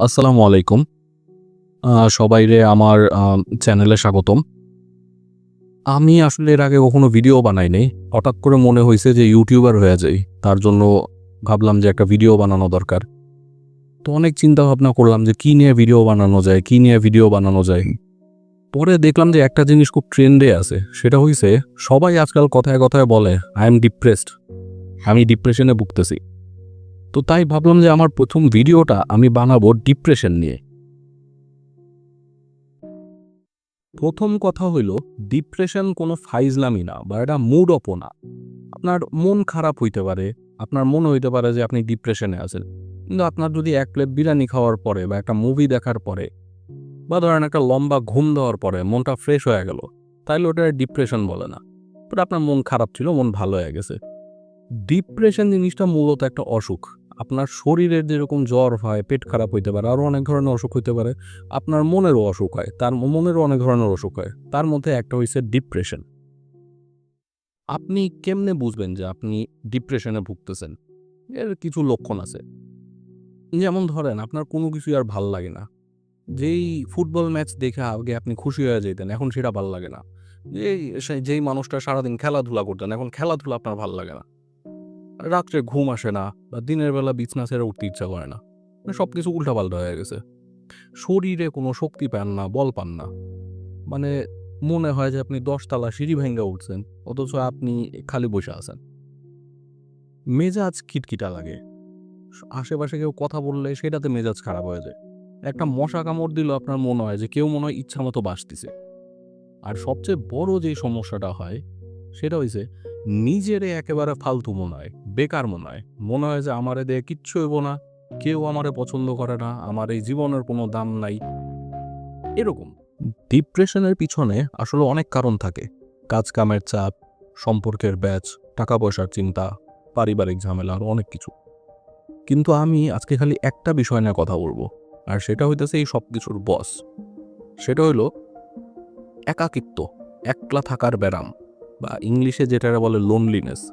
আসসালামু আলাইকুম। আহ, সবাইরে আমার চ্যানেলে স্বাগতম। আমি আসলে এর আগে কখনো ভিডিও বানাই নাই। হঠাৎ করে মনে হয়েছে যে ইউটিউবার হয়ে যাই। তার জন্য ভাবলাম যে একটা ভিডিও বানানো দরকার। তো অনেক চিন্তা ভাবনা করলাম যে কী নিয়ে ভিডিও বানানো যায় কী নিয়ে ভিডিও বানানো যায়। পরে দেখলাম যে একটা জিনিস খুব ট্রেন্ডে আছে। সেটা হইছে সবাই আজকাল কথায় কথায় বলে আই এম ডিপ্রেসড আমি ডিপ্রেশনে ভুগতেছি। তো তাই ভাবলাম যে আমার প্রথম ভিডিওটা আমি বানাবো ডিপ্রেশন নিয়ে। প্রথম কথা হইল, ডিপ্রেশন কোনো ফাইজলামি না, বা এটা মুড অপও না। আপনার মন খারাপ হইতে পারে, আপনার মনে হইতে পারে যে আপনি ডিপ্রেশনে আছেন। কিন্তু আপনার যদি এক প্লেট বিরিয়ানি খাওয়ার পরে, বা একটা মুভি দেখার পরে, বা ধরেন একটা লম্বা ঘুম দেওয়ার পরে মনটা ফ্রেশ হয়ে গেল, তাইলে ওটা ডিপ্রেশন বলে না। বাট আপনার মন খারাপ ছিল, মন ভালো হয়ে গেছে। ডিপ্রেশন জিনিসটা মূলত একটা অসুখ। আপনার শরীরের যেরকম জ্বর হয়, পেট খারাপ হইতে পারে আরও অনেক ধরনের অসুখ হইতে পারে, আপনার মনেরও অসুখ হয়, তার মনেরও অনেক ধরনের অসুখ হয়, তার মধ্যে একটা হইছে ডিপ্রেশন আপনি কেমনে বুঝবেন যে আপনি ডিপ্রেশনে ভুগতেছেন? এর কিছু লক্ষণ আছে। যেমন ধরেন, আপনার কোনো কিছুই আর ভালো লাগে না। যেই ফুটবল ম্যাচ দেখে আগে আপনি খুশি হয়ে যেতেন এখন সেটা ভালো লাগে না। যেই যেই মানুষটা সারাদিন খেলাধুলা করতেন, এখন খেলাধুলা আপনার ভালো লাগে না। রাত্রে ঘুম আসে না বা দিনের বেলা বিছনা ছেড়ে উঠতে ইচ্ছা করে না। মানে সব কিছু উল্টাপাল্টা হয়ে গেছে। শরীরে কোনো শক্তি পান না, বল পান না। মানে মনে হয় যে আপনি দশতলা সিঁড়ি ভেঙ্গে উঠছেন, অথচ আপনি খালি বসে আছেন। মেজাজ খিটখিটা লাগে। আশেপাশে কেউ কথা বললে সেটাতে মেজাজ খারাপ হয়ে যায়। একটা মশা কামড় দিল, আপনার মনে হয় যে কেউ মনে হয় ইচ্ছা মতো বাসতেছে আর সবচেয়ে বড় যে সমস্যাটা হয়, সেটা হয়েছে নিজেরে একেবারে ফালতু মনে হয়। বেকার মনে হয়। মনে হয় যে আমারে দিয়ে কিচ্ছু হইব না। কেউ আমারে পছন্দ করে না। আমার এই জীবনের কোনো দাম নাই। এরকম। ডিপ্রেশনের পিছনে আসলে অনেক কারণ থাকে। কাজ কামের চাপ, সম্পর্কের ব্যাচ টাকা পয়সার চিন্তা, পারিবারিক ঝামেলা আর অনেক কিছু। কিন্তু আমি আজকে খালি একটা বিষয় নিয়ে কথা বলব। আর সেটা হইতেছে এই সব কিছুর বস সেটা হইল একাকিত্ব, একলা থাকার ব্যারাম বা ইংলিশে যেটা বলে লোনলিনেস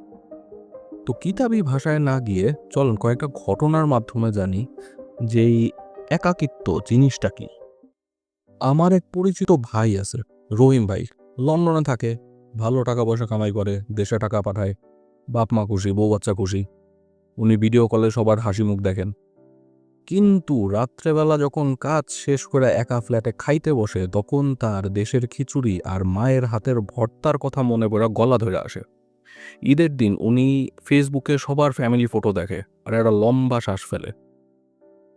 তো কিতাবি ভাষায় না গিয়ে চলুন কয়েকটা ঘটনার মাধ্যমে জানি যে এই একাকিত্ব জিনিসটা কি। আমার এক পরিচিত ভাই আছে, রহিম ভাই। লন্ডনে থাকে, ভালো টাকা পয়সা কামাই করে, দেশে টাকা পাঠায় বাপ মা খুশি, বউ বাচ্চা খুশি। উনি ভিডিও কলে সবার হাসি মুখ দেখেন। কিন্তু রাত্রেবেলা যখন কাজ শেষ করে একা ফ্ল্যাটে খাইতে বসে, তখন তার দেশের খিচুড়ি আর মায়ের হাতের ভর্তার কথা মনে পড়া, গলা ধরে আসে। ঈদের দিন উনি ফেসবুকে সবার ফ্যামিলি ফটো দেখে আর একটা লম্বা শ্বাস ফেলে।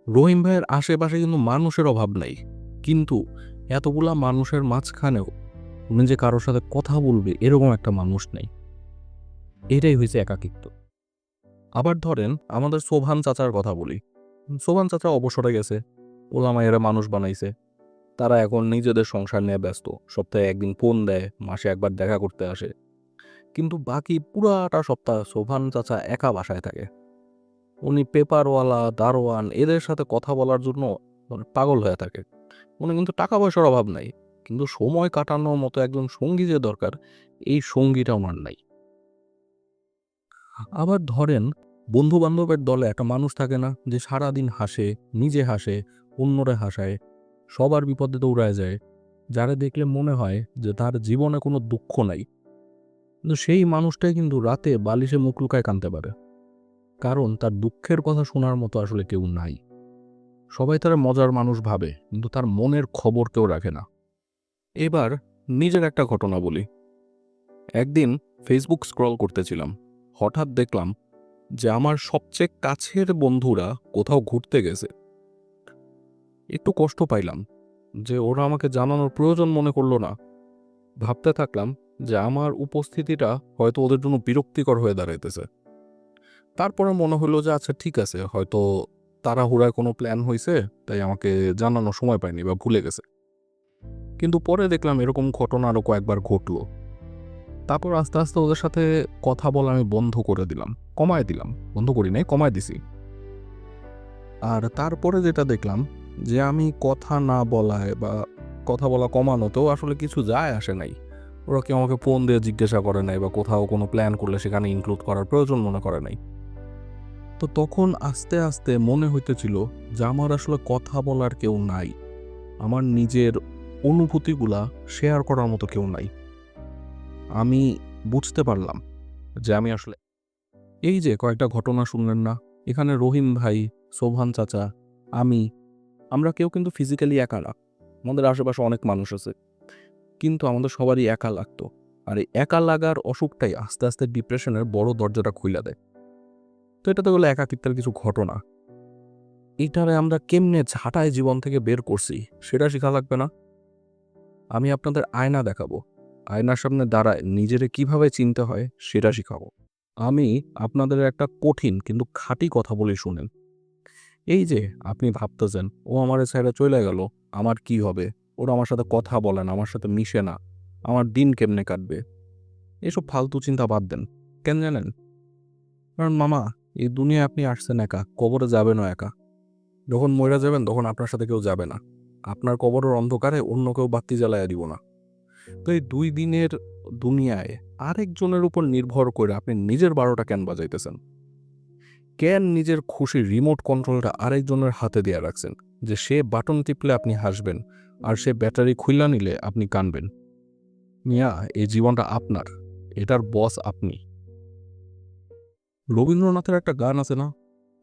রহিম ভাইয়ের আশেপাশে কিন্তু মানুষের অভাব নাই। কিন্তু এতগুলা মানুষের মাঝখানেও উনি যে কারোর সাথে কথা বলবে এরকম একটা মানুষ নেই। এটাই হয়েছে একাকিত্ব। আবার ধরেন আমাদের সোভান চাচার কথা বলি। সোভান চাচা অবসরে গেছে ওলা মায়েরা মানুষ বানাইছে। তারা এখন নিজেদের সংসার নিয়ে ব্যস্ত। সপ্তাহে একদিন ফোন দেয়, মাসে একবার দেখা করতে আসে। কিন্তু বাকি পুরাটা সপ্তাহ সোভান চাচা একা বাসায় থাকে। উনি পেপারওয়ালা, দারোয়ান এদের সাথে কথা বলার জন্য মানে পাগল হয়ে থাকে। উনি কিন্তু টাকা পয়সার অভাব নাই, কিন্তু সময় কাটানোর মতো একজন সঙ্গী যে দরকার, এই সঙ্গীটা ওনার নাই। আবার ধরেন বন্ধু বান্ধবের দলে একটা মানুষ থাকে না, যে সারাদিন হাসে, নিজে হাসে, অন্যরে হাসায়, সবার বিপদে দৌড়ায় যায়, যারা দেখলে মনে হয় যে তার জীবনে কোনো দুঃখ নাই। কিন্তু সেই মানুষটাই কিন্তু রাতে বালিশে মুখ লুকায় কানতে পারে। কারণ তার দুঃখের কথা শোনার মতো আসলে কেউ নাই। সবাই তার মজার মানুষ ভাবে, কিন্তু তার মনের খবর কেউ রাখে না। এবার নিজের একটা ঘটনা বলি। একদিন ফেসবুক স্ক্রল করতেছিলাম। হঠাৎ দেখলাম যে আমার সবচেয়ে কাছের বন্ধুরা কোথাও ঘুরতে গেছে। একটু কষ্ট পাইলাম যে ওরা আমাকে জানানোর প্রয়োজন মনে করল না। ভাবতে থাকলাম যে আমার উপস্থিতিটা হয়তো ওদের জন্য বিরক্তিকর হয়ে দাঁড়াইতেছে। তারপরে মনে হলো যে আচ্ছা ঠিক আছে, হয়তো তাড়াহুড়ায় কোনো প্ল্যান হয়েছে তাই আমাকে জানানোর সময় পায়নি বা ভুলে গেছে। কিন্তু পরে দেখলাম এরকম ঘটনা আরও কয়েকবার ঘটলো। তারপর আস্তে আস্তে ওদের সাথে কথা বলা আমি বন্ধ করে দিলাম, কমায় দিলাম, বন্ধ করি নাই, কমায় দিছি। আর তারপরে যেটা দেখলাম যে, আমি কথা না বলায় বা কথা বলা কমানোতেও আসলে কিছু যায় আসে নাই। ওরা কেউ আমাকে ফোন দিয়ে জিজ্ঞাসা করে নাই বা কোথাও কোনো প্ল্যান করলে সেখানে ইনক্লুড করার প্রয়োজন মনে করে নাই। তো তখন আস্তে আস্তে মনে হইতেছিল যে আমার আসলে কথা বলার কেউ নাই। আমার নিজের অনুভূতিগুলা শেয়ার করার মতো কেউ নাই। আমি বুঝতে পারলাম যে আমি আসলে এই যে কয়েকটা ঘটনা শুনলেন না, এখানে রহিম ভাই, সোভান চাচা, আমি, আমরা কেউ কিন্তু ফিজিক্যালি একা না। আমাদের আশেপাশে অনেক মানুষ আছে। কিন্তু আমাদের সবারই একা লাগতো। আর এই একা লাগার অসুখটাই আস্তে আস্তে ডিপ্রেশনের বড় দরজাটা খুইলা দেয়। তো এটা তো হলো একাকিত্বের কিছু ঘটনা। এটারে আমরা কেমনে ঝাঁটায় জীবন থেকে বের করছি, সেটা শেখা লাগবে না? আমি আপনাদের আয়না দেখাবো। আয়নার সামনে দাঁড়ায় নিজেরে কীভাবে চিনতে হয়, সেটা শিখাবো। আমি আপনাদের একটা কঠিন কিন্তু খাঁটি কথা বলে শুনেন। এই যে, আপনি ভাবতেছেন, ও আমার সাইডে চলে গেল, আমার কি হবে? ওরা আমার সাথে কথা বলেন আমার সাথে মিশে না। আমার দিন কেমনে কাটবে? এসব ফালতু চিন্তা বাদ দেন, কেন জানেন? কারণ মামা, এই দুনিয়ায় আপনি আসছেন একা, কবরে যাবেনও একা। যখন মরে যাবেন, তখন আপনার সাথে কেউ যাবে না। আপনার কবরের অন্ধকারে অন্য কেউ বাতি জ্বালাইয়া দিব না। তো এই দুই দিনের দুনিয়ায় আরেকজনের উপর নির্ভর করে আপনি নিজের বারোটা কেন বাজাইতেছেন? কেন নিজের খুশি রিমোট কন্ট্রোলটা আরেকজনের হাতে দিয়ে রাখছেন? যে সে বাটন টিপলে আপনি হাসবেন আর সে ব্যাটারি খুইলা নিলে আপনি কানবেন। মিয়া, এই জীবনটা আপনার। এটার বস আপনি। রবীন্দ্রনাথের একটা গান আছে না?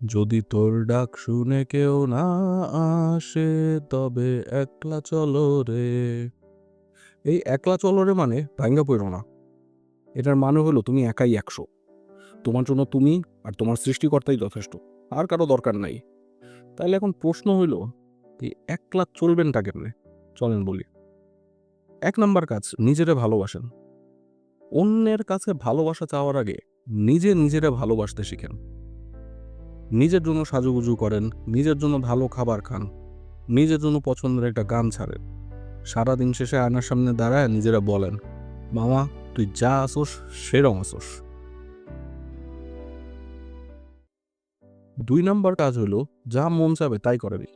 যদি তোর ডাক শুনে কেউ না আসে, তবে একলা চলো রে। এই একলা চলো রে মানে ভাঙ্গা পড়ো না। এটার মানে হলো তুমি একাই একশো। তোমার জন্য তুমি আর তোমার সৃষ্টিকর্তাই যথেষ্ট, আর কারও দরকার নাই। তাইলে এখন প্রশ্ন হইল, এই একলা চলবেনটা কেমনে? চলেন বলি। এক নাম্বার কাজ, নিজেরে ভালোবাসেন। অন্যের কাছে ভালোবাসা চাওয়ার আগে নিজে নিজেরে ভালোবাসতে শিখেন। নিজের জন্য সাজুগুজু করেন, নিজের জন্য ভালো খাবার খান, নিজের জন্য পছন্দের একটা গান ছাড়েন। সারাদিন শেষে আয়নার সামনে দাঁড়ায় নিজেরা বলেন, মামা, তুই যা আসোস, সেরম আসোস। দুই নম্বর কাজ হলো, যা মন চাবে তাই করেনি।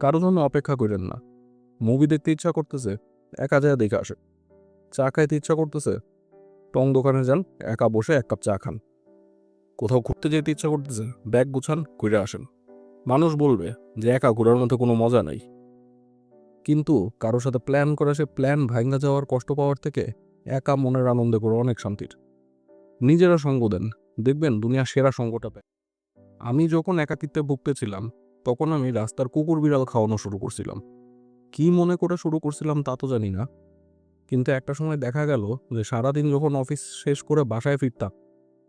কারও জন্য অপেক্ষা করেন না। মুভি দেখতে ইচ্ছা করতেছে, একা যায় দেখে আসে। চা খাইতে ইচ্ছা করতেছে, টং দোকানে যান, একা বসে এক কাপ চা খান। কোথাও ঘুরতে যেতে ইচ্ছা করতেছে, ব্যাগ গুছান, ঘুরে আসেন। মানুষ বলবে যে একা ঘোরার মধ্যে কোনো মজা নাই। কিন্তু কারোর সাথে প্ল্যান করে সে প্ল্যান ভাঙ্গা যাওয়ার কষ্ট পাওয়ার থেকে একা মনের আনন্দে করে অনেক শান্তির। নিজেরা সঙ্গ দেন, দেখবেন দুনিয়া সেরা সঙ্গটা পায়। আমি যখন একাকিত্বে ভুগতেছিলাম, তখন আমি রাস্তার কুকুর বিড়াল খাওয়ানো শুরু করছিলাম। কি মনে করে শুরু করছিলাম তা তো জানি না। কিন্তু একটা সময় দেখা গেল যে সারাদিন যখন অফিস শেষ করে বাসায় ফিরতাম,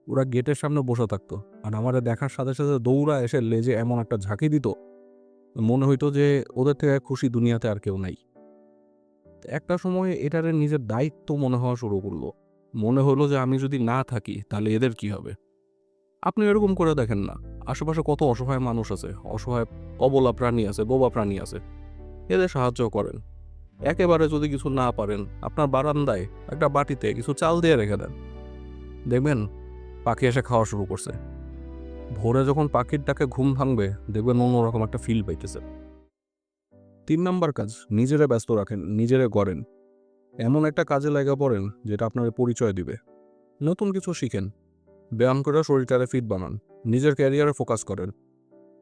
ওরা গেটের সামনে বসে থাকতো আর আমারে দেখার সাথে সাথে দৌড়া এসে লেজে এমন একটা ঝাঁকি দিত, মনে হইতো যে ওদের থেকে খুশি দুনিয়াতে আর কেউ নাই। একটা সময় এটারে নিজের দায়িত্ব মনে হওয়া শুরু করল। মনে হলো যে আমি যদি না থাকি তাহলে এদের কি হবে? আপনি এরকম করে দেখেন না। আশেপাশে কত অসহায় মানুষ আছে, অসহায় অবলা প্রাণী আছে, বোবা প্রাণী আছে। এদের সাহায্য করেন। একেবারে যদি কিছু না পারেন, আপনার বারান্দায় একটা বাটিতে কিছু চাল দিয়ে রেখে দেন। দেখবেন পাখি এসে খাওয়া শুরু করছে। ভোরে যখন পাখির ডাকে ঘুম ভাঙবে, দেখবেন অন্যরকম একটা ফিল পাইতেছে। তিন নাম্বার কাজ, নিজেরা ব্যস্ত রাখেন, নিজেরা গড়েন। এমন একটা কাজে লাগা পড়েন, যেটা আপনার পরিচয় দিবে। নতুন কিছু শিখেন। ব্যায়াম করে শরীরটারে ফিট বানান, নিজের ক্যারিয়ারে ফোকাস করেন।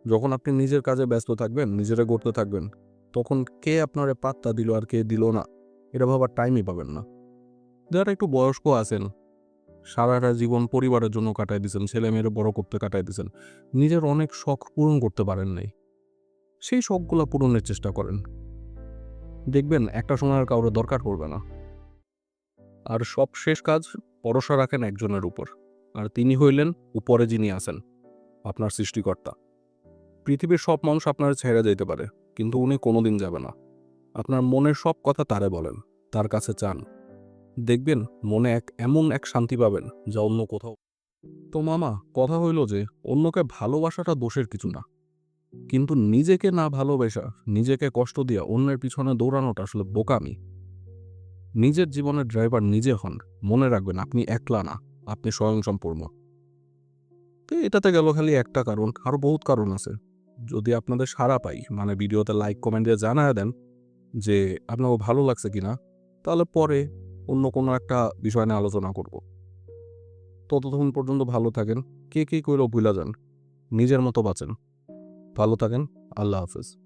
যখন আপনি নিজের কাজে ব্যস্ত থাকবেন, নিজেরা গড়তে থাকবেন তখন কে আপনারে পাত্তা দিল আর কে দিল না? এটা ভাবার টাইমই পাবেন না। যারা একটু বয়স্ক আছেন, সারাটা জীবন পরিবারের জন্য কাটাই দিয়েছেন ছেলে মেয়েরা বড় করতে কাটাই দিয়েছেন নিজের অনেক শখ পূরণ করতে পারেন নাই। সেই শখগুলো পূরণের চেষ্টা করেন। দেখবেন, একটা সময় আর কাউরে দরকার পড়বে না। আর সব শেষ কাজ ভরসা রাখেন একজনের উপর। আর তিনি হইলেন উপরে যিনি আছেন, আপনার সৃষ্টিকর্তা। পৃথিবীর সব মানুষ আপনার ছেড়ে যেতে পারে। কিন্তু উনি কোনোদিন যাবে না। আপনার মনের সব কথা তারে বলেন, তার কাছে চান। দেখবেন মনে এক এমন এক শান্তি পাবেন যা অন্য কোথাও তো মামা, কথা হইল যে, অন্যকে ভালোবাসাটা দোষের কিছু না। কিন্তু নিজেকে না ভালোবেসা, নিজেকে কষ্ট দিয়া অন্যের পিছনে দৌড়ানোটা আসলে বোকামি। নিজের জীবনের ড্রাইভার নিজে হন, মনে রাখবেন আপনি একলা না, আপনি স্বয়ংসম্পূর্ণ। তো এটাতে গেল খালি একটা কারণ আরও বহুত কারণ আছে। যদি আপনাদের সারা পাই মানে ভিডিওতে লাইক কমেন্ট দিয়ে জানায় দেন যে আপনাকে ভালো লাগছে কিনা, তাহলে পরে অন্য কোনো একটা বিষয় নিয়ে আলোচনা করব। ততক্ষণ পর্যন্ত ভালো থাকেন, কে কে কইলেও ভুলা যান, নিজের মতো বাঁচেন। ভালো থাকেন, আল্লাহ হাফেজ।